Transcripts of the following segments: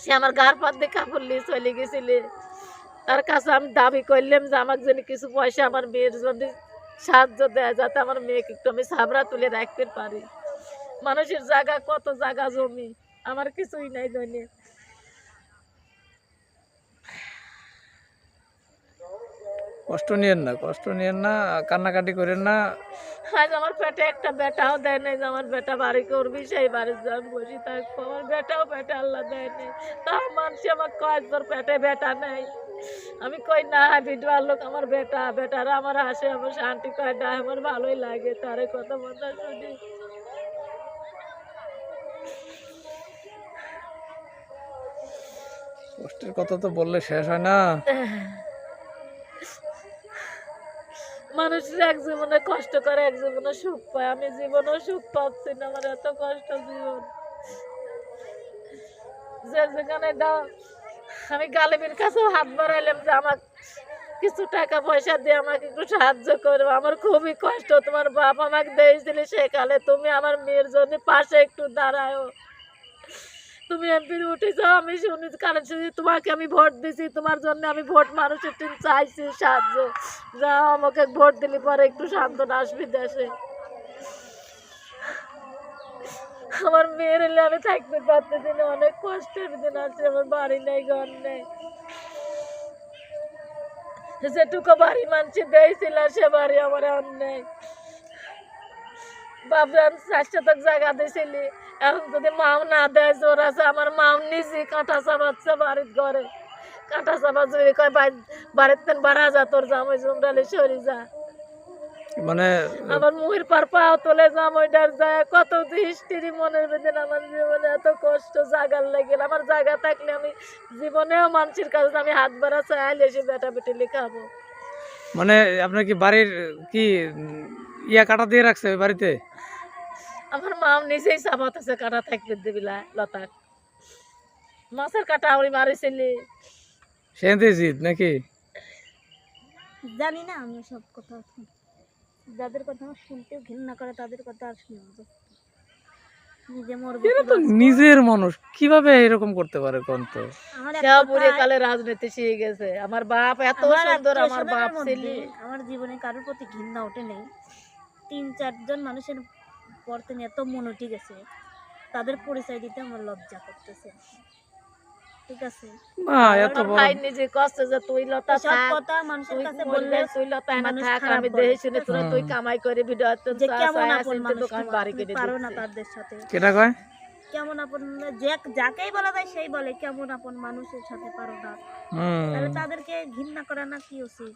সে আমার গার পাত দিয়ে কাপড় নিয়ে চলে গেছিলে। তার কাছে আমি দাবি করলাম যে আমার জন্য কিছু পয়সা আমার মেয়ের জন্য সাহায্য দেয়, যাতে আমার মেয়েকে একটু আমি সাবরা তুলে রাখতে পারি। মানুষের জায়গা কত জায়গা জমি, আমার কিছুই নাই জন্য কষ্ট নিয়েন না কষ্ট নিয়েন না কান্নাকাটি করেন না। আজ আমার পেটে একটা বেটাও দেয় নাই আমার বেটা বাড়ি করবি সেই বাড়ির যে আমি বসে থাকব। আমার বেটাও পেটে আল্লাহ দেয় নাই তা মানুষ আমার কয় তোর পেটে বেটা নেই। আমি কই না বিধবার লোক আমার বেটা বেটারা আমার হাসে আমার শান্তি কয় না আমার ভালোই লাগে তারে কথা মতো শুনি। কষ্টের কথা তো বললে শেষ হয় না। মানুষ এক জীবনে কষ্ট করে, এক জীবনে সুখ পায়। আমি জীবনেও সুখ পাচ্ছি না, আমার এত কষ্ট জীবন। যে যেখানে দাও, আমি গালিবের কাছেও হাত বাড়াইলাম যে আমার কিছু টাকা পয়সা দিয়ে আমাকে একটু সাহায্য করবে আমার খুবই কষ্ট, তোমার বাপ আমাকে দিয়েছিলে সেকালে তুমি আমার মেয়ের জন্য পাশে একটু দাঁড়াও তুমি এমপি উঠেছ আমি শুনি কারণ শুনি তোমাকে আমি ভোট দিছি, তোমার জন্য আমি ভোট মানুষের টিম চাইছি, সাহায্য। যা আমাকে ভোট দিলে পরে একটু সান্ত্বনা আসবি দেশে। আমার মেয়ের এলে আমি থাকতে পারতেছি না, অনেক কষ্টের দিন আছে, আমার বাড়ি নেই, ঘর নেই। যেটুকু বাড়ি মানছি দিয়েছিল সে বাড়ি আমার আর নেই। বাবরান শতক জায়গা দিয়েছিলি এখন যদি মাও না দেয় জোর আছে আমার মাও নিজে কাঁটা চাবাচ্ছে বাড়ির ঘরে। কাঁটা চাবা যদি কয় বাড়ি- বাড়ির তেন বাড়া যা তোর জামাই জুমডালে সরি যা। মানে আমার মুহির পার পাও তোলে জামাইটার যায় কত হিস্ট্রি মনের ভেতরে আমার জীবনে এত কষ্ট জাগার লাগিল আমার জায়গা থাকলে আমি জীবনেও মানুষের কাছে আমি হাত বাড়া চাইলে এসে বেটা বেটি লেখাবো মানে আপনার কি বাড়ির কি ইয়া কাটা দিয়ে রাখছে বাড়িতে? আমার মাও নিজেই চাপাত আছে কাটা থাকবে দিবিলা লতা মাছের কাটা আমি মারিছিলি জিত নাকি? জানি না আমি সব কথা যাদের কথা আমার শুনতেও ঘৃণা করে তাদের কথা আর শুনব। নিজের মানুষ কীভাবে এরকম করতে পারে কোন তো? বুড়ে কালে রাজনীতি শিখে গেছে। আমার বাপ এত সুন্দর আমার বাপ ছিলি। আমার জীবনে কারোর প্রতি ঘৃণা ওঠে নেই। তিন চারজন মানুষের পর থেকে এত মন উঠে গেছে তাদের পরিচয় দিতে আমার লজ্জা করতেছে। ঠিক আছে? না এত আমার বড় ভাই নিজে কষ্ট যে তুই লতা সব কথা মানুষের কাছে বললে বললে তুই লতা এনে থাক আমি বলে, শুনে তোরা তুই কামাই করে ভিডিও যে কেমন আপন মানুষ দোকান বাড়ি তুমি পারো না তাদের সাথে। কেটা কয়? কেমন আপন যে যাকেই বলা যায় সেই বলে কেমন আপন মানুষের সাথে পারো না। তাহলে তাদেরকে ঘৃণা করা না কি উচিত?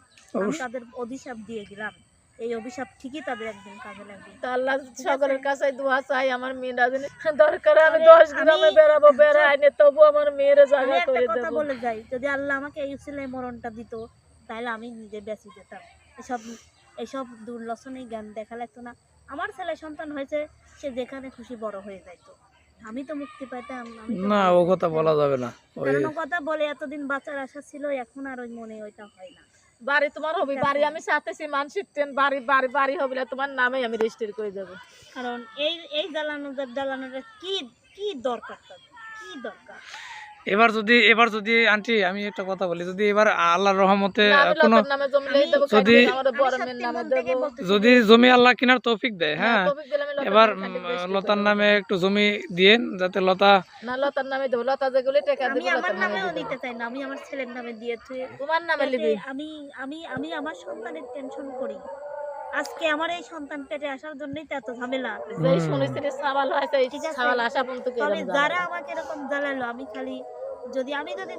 তাদের অভিশাপ দিয়ে গেলাম এই অভিশাপ ঠিকই তাদের একদিন কাজে লাগবে। তো আল্লাহ সকলের কাছে দোয়া চাই আমার মেয়েরা যেন দরকার আমি দশ গ্রামে বেড়াবো বেড়াই নে তবু আমার মেয়ের আমি জায়গা একটা করে কথা বলে যাই যদি আল্লাহ আমাকে এই উসিলায় মরণটা দিত তাহলে আমি নিজে বেঁচে যেতাম। এসব এসব দুর্লসনেই জ্ঞান দেখা লাগতো না। আমার ছেলে সন্তান হয়েছে সে যেখানে খুশি বড় হয়ে যাইতো। আমি তো মুক্তি পাইতাম আমি না ও কথা বলা যাবে না। কথা বলে এতদিন বাঁচার আশা ছিল এখন আর ওই মনে ওইটা হয় না। বাড়ি তোমার হবে বাড়ি আমি সাথেছি মানসিক ট্রেন বাড়ি বাড়ি বাড়ি হবে তোমার নামে আমি রেজিস্টার করে যাব। কারণ এই এই জ্বালানো জ্বালানোটা কি কি দরকার কি দরকার? এবার যদি এবার যদি আন্টি আমি একটা কথা বলি যদি এবার আল্লাহর রহমতে কোনো লতার নামে যদি- দেবো যদি জমি আল্লাহ কেনার তৌফিক দেয় হ্যাঁ লতার এবার লতার নামে একটু জমি দিয়েন যাতে লতা না লতার নামে দেবো লতা যেগুলি টাকা আমি আমার নামেও দেবো। নিতে চাই না আমি আমার ছেলের নামে দিয়েছি তোমার নামে লিবি আমি আমি আমি আমার সন্তানের টেনশন করি। আজকে আমার এই সন্তান পেটে আসার জন্যই তো এত ঝামেলা। যেই হুম। শুনেছিলি সাবাল হয়েছে এই সাবাল আসা পর্যন্ত তবে যারা আমাকে এরকম জ্বালালো আমি খালি যদি আমি যদি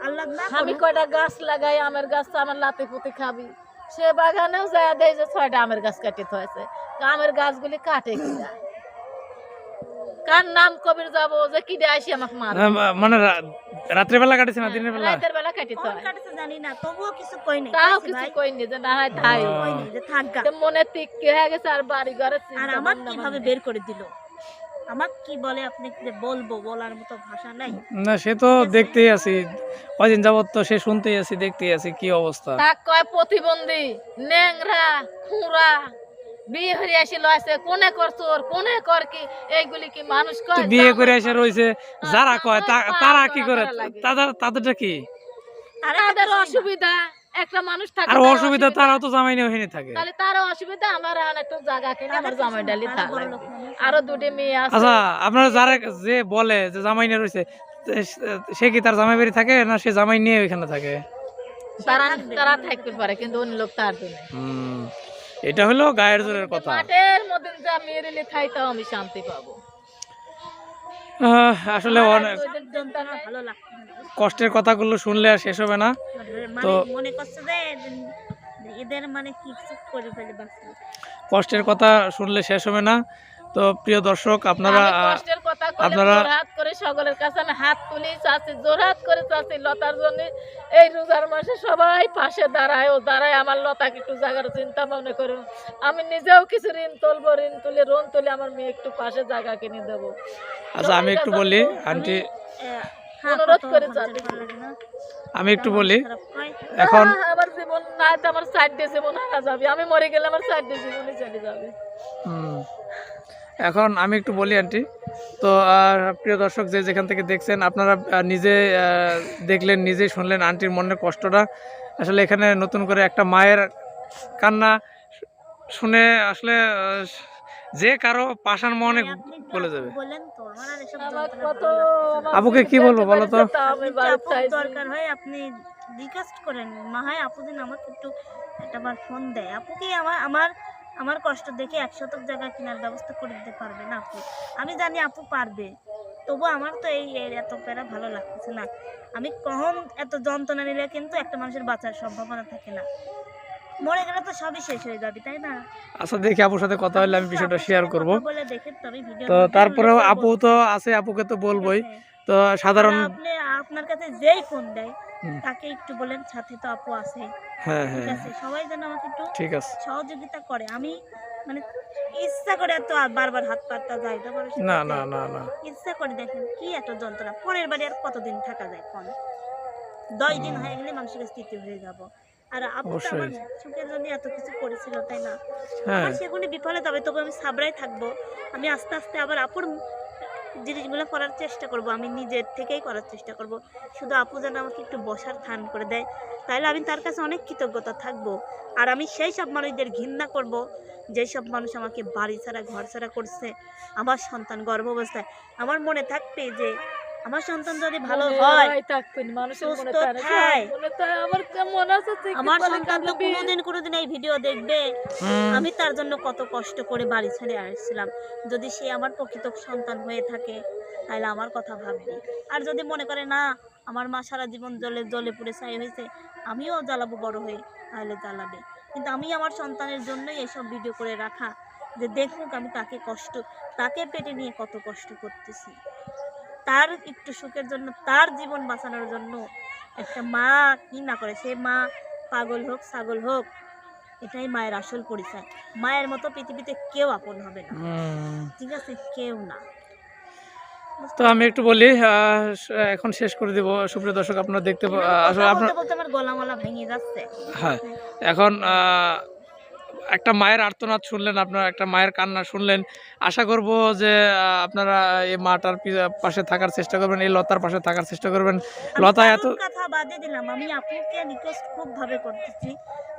আল্লাহ না আমি কয়টা গাছ লাগাই আমের গাছ তো আমার লাতে পুতে খাবি। সে বাগানেও যায় দেয় যে ছয়টা আমের গাছ কাটি হয়েছে আমের গাছগুলি কাটে কিনা? কার নাম কবির যাব? যে কিনে আসি আমাকে মার। মানে রা- রাত্রেবেলা কাটেছে না দিনের বেলা? রাতের বেলা কোন কাটেছে জানি না তবুও কিছু কই নাই। তাও কিছু ভাই, কইনি যে না হয় তাই। কই নাই যে থাকগা তো মনে তিক্কি হয়ে গেছে আর বাড়ি ঘরে আর আমার কীভাবে। বের করে দিল? আমার কি বলে আপনি যে বলব বলার মতো ভাষা নাই? না সে তো দেখতেই আছি। কয়দিন যাবত তো সে শুনতেই আছি দেখতেই আছি কি অবস্থা? তা কয় প্রতিবন্ধী? ন্যাংরা খুঁড়া বিয়ে হয়ে কোনে কর চোর কোনে কর কি? এইগুলি কি মানুষ কয়? বিয়ে করে এসে। রয়েছে। যারা কয় তারা কি করে তাদের তাদেরটা কি? তারা তাদের অসুবিধা একটা মানুষ থাকে আর অসুবিধা তারাও তো জামাই নিয়ে থাকে। তাহলে তারও অসুবিধা আমার অনেকটা জায়গা কিনে আমার জামাই ডালি তারা থাক। আরও দুটি মেয়ে আছে। আচ্ছা আপনারা যারা যে বলে যে জামাই নিয়ে রয়েছে সে কি তার জামাই বাড়ি থাকে না সে জামাই নিয়ে ওইখানে থাকে? তারা তারা থাকতে পারে কিন্তু অন্য লোক তার জন্য। হুম, এটা হলো গায়ের জোরের কথা। মাঠের মধ্যে যা মেরেলে থাইতাও আমি শান্তি পাবো। আসলে অনেক। কষ্টের কথাগুলো শুনলে আর শেষ হবে না। মানে তো- মনে কষ্ট এদের মানে কি করে ফেলে কষ্টের কথা শুনলে শেষ হবে না। তো প্রিয় দর্শক আপনারা আপনারা- হাত করে সকলের কাছে আমি হাত তুলি চাচ্ছি জোরহাত করে চাচ্ছি লতার জন্য। এই রোজার মাসে সবাই পাশে দাঁড়ায় ও দাঁড়ায় আমার লতাকে একটু জাগার চিন্তা মনে করুন। আমি নিজেও কিছু ঋণ তুলবো ঋণ তুলে ঋণ তুলে আমার মেয়ে একটু পাশে জায়গা কিনে দেবো। আচ্ছা আমি একটু বলি আন্টি অনুরোধ করে? আমি একটু বলি এখন আহ, আমার জীবন না আমার চারটে জীবন হারা যাবে। আমি মরে গেলে আমার চারটে জীবনই চলে যাবে। এখন আমি একটু বলি আন্টি। তো আর প্রিয় দর্শক যে যেখান থেকে দেখছেন আপনারা নিজে দেখলেন নিজে শুনলেন আন্টির মনের কষ্টটা। আসলে এখানে নতুন করে একটা মায়ের কান্না শুনে আসলে যে কারও পাষাণ মনে বলে যাবে। আপুকে কি বলব বলো তো? দরকার হয় আপনি রিকোয়েস্ট করেন। মা হয় আপু দিন আমাকে একটু একটা বার ফোন দেয়। আপু কি আমার আমার আমার কষ্ট দেখে এক শতক জায়গা কেনার ব্যবস্থা করে দিতে পারবে না আপু? আমি জানি আপু পারবে। তবু আমার তো এই এত প্যারা ভালো লাগতেছে না। আমি কখন এত যন্ত্রণা নিলে কিন্তু একটা মানুষের বাঁচার সম্ভাবনা থাকে না। মরে গেলে তো সবই শেষ হয়ে যাবে তাই না? আচ্ছা দেখি আপুর সাথে কথা হলে আমি বিষয়টা শেয়ার করব। তো তারপরেও আপু তো আছে আপুকে তো বলবোই। তো সাধারণ আপনি আপনার কাছে যেই ফোন দেয় তাকে একটু বলেন সাথে তো আপু আছে। হ্যাঁ হ্যাঁ। সবাই যেন আমাকে একটু ঠিক আছে। সহযোগিতা করে। আমি মানে ইচ্ছা করে তো বারবার হাত না না না না ইচ্ছা করে দেখেন কি এত যন্ত্রণা। পরের বাড়ি আর কতদিন থাকা যায় কোন দশ দিন হয়ে গেলে মানুষের স্থিতি হয়ে যাব। আর আপু তো আমার সুখের জন্য এত কিছু করেছিল তাই না? হ্যাঁ। আমার সেগুলি বিফলে যাবে তবে আমি সাবরাই থাকব। আমি আস্তে আস্তে আবার আপুর জিনিসগুলো করার চেষ্টা করব আমি নিজের থেকেই করার চেষ্টা করব। শুধু আপু যেন আমাকে একটু বসার থান করে দেয় তাহলে আমি তার কাছে অনেক কৃতজ্ঞতা থাকব। আর আমি সেই সব মানুষদের ঘৃণা করব যেই সব মানুষ আমাকে বাড়ি ছাড়া ঘর ছাড়া করছে। আমার সন্তান গর্ভাবস্থায়। আমার মনে থাকবে যে আমার সন্তান যদি ভালো হয় মনে সুস্থ। মনে আমার সন্তান তো কোনোদিন কোনোদিন এই ভিডিও দেখবে। আমি তার জন্য কত কষ্ট করে বাড়ি ছেড়ে আসছিলাম। যদি সে আমার প্রকৃত সন্তান হয়ে থাকে তাহলে আমার কথা ভাববে। আর যদি মনে করে না আমার মা সারা জীবন জলে জলে পুড়ে ছাই হয়েছে আমিও জ্বালাবো বড় হয়ে তাহলে জ্বালাবে। কিন্তু আমি আমার সন্তানের জন্যই এসব ভিডিও করে রাখা যে দেখুক আমি তাকে কষ্ট তাকে পেটে নিয়ে কত কষ্ট করতেছি। তার একটু সুখের জন্য তার জীবন বাঁচানোর জন্য একটা মা কি না করে। সে মা পাগল হোক ছাগল হোক এটাই মায়ের আসল পরিচয়। মায়ের মতো পৃথিবীতে কেউ আপন হবে না। ঠিক আছে? কেউ না। তো আমি একটু বলি এখন শেষ করে দিব। সুপ্রিয় দর্শক আপনারা দেখতে আসলে আপনার বলতে বলতে আমার গলা মালা ভেঙে যাচ্ছে। হ্যাঁ। এখন আহ, একটা মায়ের আর্তনাদ শুনলেন আপনারা একটা মায়ের কান্না শুনলেন। আশা করব যে আপনারা এই মাটার পাশে থাকার চেষ্টা করবেন এই লতার পাশে থাকার চেষ্টা করবেন। লতা এত কথা বাদে দিলাম আমি আপুকে রিকোয়েস্ট খুব ভাবে করতেছি।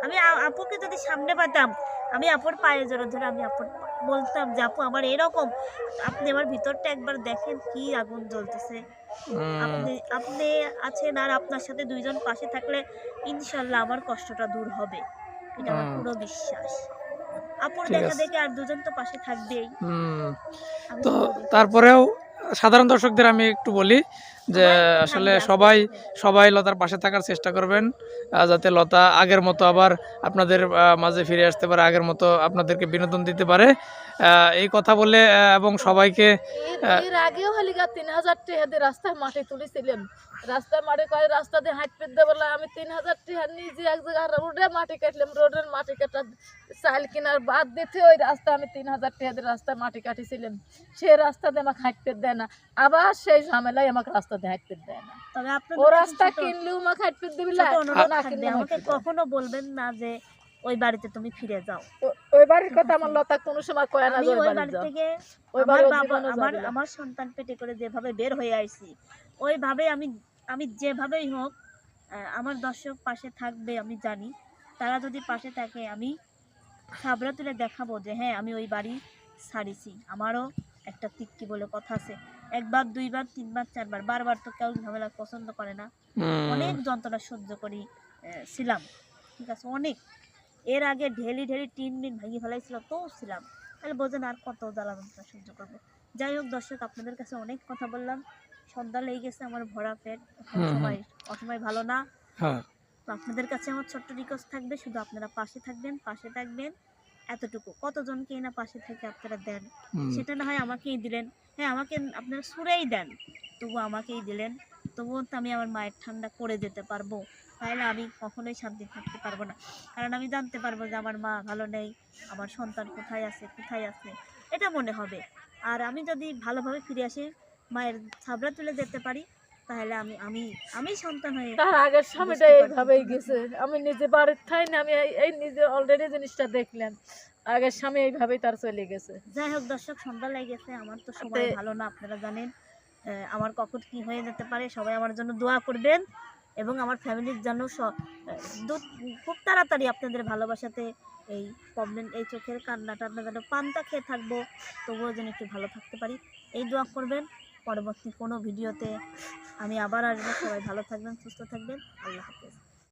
আমি আপুকে যদি সামনে পেতাম আমি আপুর পায়ে জোরে ধরে আমি আপুর বলতাম যে আপু আমার এরকম আপনি আমার ভিতরটা একবার দেখেন কি আগুন জ্বলতেছে। আপনি আপনি আছেন আর আপনার সাথে দুইজন পাশে থাকলে ইনশাল্লাহ আমার কষ্টটা দূর হবে। এটা আমার পুরো বিশ্বাস। আপুর দেখা আছে। দেখে আর দুজন তো পাশে থাকবেই। তো তারপরেও সাধারণ দর্শকদের আমি একটু বলি যে আসলে সবাই। সবাই লতার পাশে থাকার চেষ্টা করবেন যাতে লতা আগের মতো আবার আপনাদের মাঝে ফিরে আসতে পারে আগের মতো আপনাদেরকে বিনোদন দিতে পারে। এই কথা বলে এবং সবাইকে এর- আগেও হলিগা তিন হাজার টাকা দিয়ে রাস্তায় মাটি তুলেছিলাম রাস্তায় মাটি কয় রাস্তা দিয়ে হাঁট পেতে বলে আমি তিন হাজার টাকা নিজে এক জায়গায় রোডে মাটি কাটলাম রোডের মাটি কাটা চাল কেনার বাদ দিতে ওই রাস্তা আমি তিন হাজার টাকা দিয়ে রাস্তায় মাটি কাটিছিলাম। সেই রাস্তা দিয়ে আমাকে হাঁটতে দেয় না। আবার সেই ঝামেলায় আমাকে রাস্তা দিয়ে হাঁটতে দেয় না। তবে আপনার ও রাস্তা কিনলেও আমাকে হাঁটতে দিবি না। ছোট অনুরোধ না থাকবে কিনলে আমাকে হাঁটতে দেয় না। কখনো বলবেন না যে ওই বাড়িতে তুমি ফিরে যাও। ওই বাড়ির কথা আমার লতা কোনো সময় কয় না আমি ওই বাড়ি থেকে আমার আমার সন্তান পেটে করে যেভাবে বের হয়ে আইছি ওইভাবে আমি আমি যেভাবেই হোক আমার দর্শক পাশে থাকবে আমি জানি। তারা যদি পাশে থাকে আমি সাবরা তুলে দেখাবো যে হ্যাঁ আমি ওই বাড়ি ছাড়িছি। আমারও একটা তিক্কি বলে কথা আছে। একবার দুইবার তিনবার চারবার বারবার তো কেউ ঝামেলা পছন্দ করে না। অনেক যন্ত্রণা সহ্য করি ছিলাম। ঠিক আছে অনেক। এর আগে ঢেলি ঢেলি টিন মিন ভেঙে ফেলাইছিল তো ছিলাম। তাহলে বোঝেন আর কত জ্বালা যন্ত্রণা সহ্য করব। যাই হোক দর্শক আপনাদের কাছে অনেক কথা বললাম। সন্ধ্যা লেগে গেছে আমার ভরা পেট। সময় অসময় ভালো না। হ্যাঁ। তো আপনাদের কাছে আমার ছোট্ট রিকোয়েস্ট থাকবে শুধু আপনারা পাশে থাকবেন পাশে থাকবেন। এতটুকু? কতজনকে না পাশে থেকে আপনারা দেন? সেটা না হয় আমাকেই দিলেন। হ্যাঁ আমাকে আপনারা সুরেই দেন। তবু আমাকেই দিলেন। তবুও তো আমি আমার মায়ের ঠান্ডা করে যেতে পারব। তাহলে আমি কখনোই শান্তি থাকতে পারব না। কারণ আমি জানতে পারব যে আমার মা ভালো নেই আমার সন্তান কোথায় আছে কোথায় আছে? এটা মনে হবে। আর আমি যদি ভালোভাবে ফিরে আসি মায়ের ছাবড়া তুলে যেতে পারি তাহলে আমি আমি আমি সন্তান হয়ে তার আগের স্বামীটা এইভাবেই গেছে। আমি নিজে বাড়ির থাই না আমি এই- নিজে অলরেডি জিনিসটা দেখলাম। আগের স্বামী এইভাবেই তার চলে গেছে। যাই হোক দর্শক সন্ধ্যা আমার তো সময় ভালো না আপনারা জানেন। আমার কখন কি হয়ে যেতে পারে সবাই আমার জন্য দোয়া করবেন। এবং আমার ফ্যামিলির জন্য খুব তাড়াতাড়ি আপনাদের ভালোবাসাতে এই প্রবলেম এই চোখের কান্নাটা আপনাদের পান্তা খেয়ে থাকব। তবুও যেন একটু ভালো থাকতে পারি। এই দোয়া করবেন। পরবর্তী কোনো ভিডিওতে আমি আবার আসব। সবাই ভালো থাকবেন সুস্থ থাকবেন। আল্লাহ হাফেজ।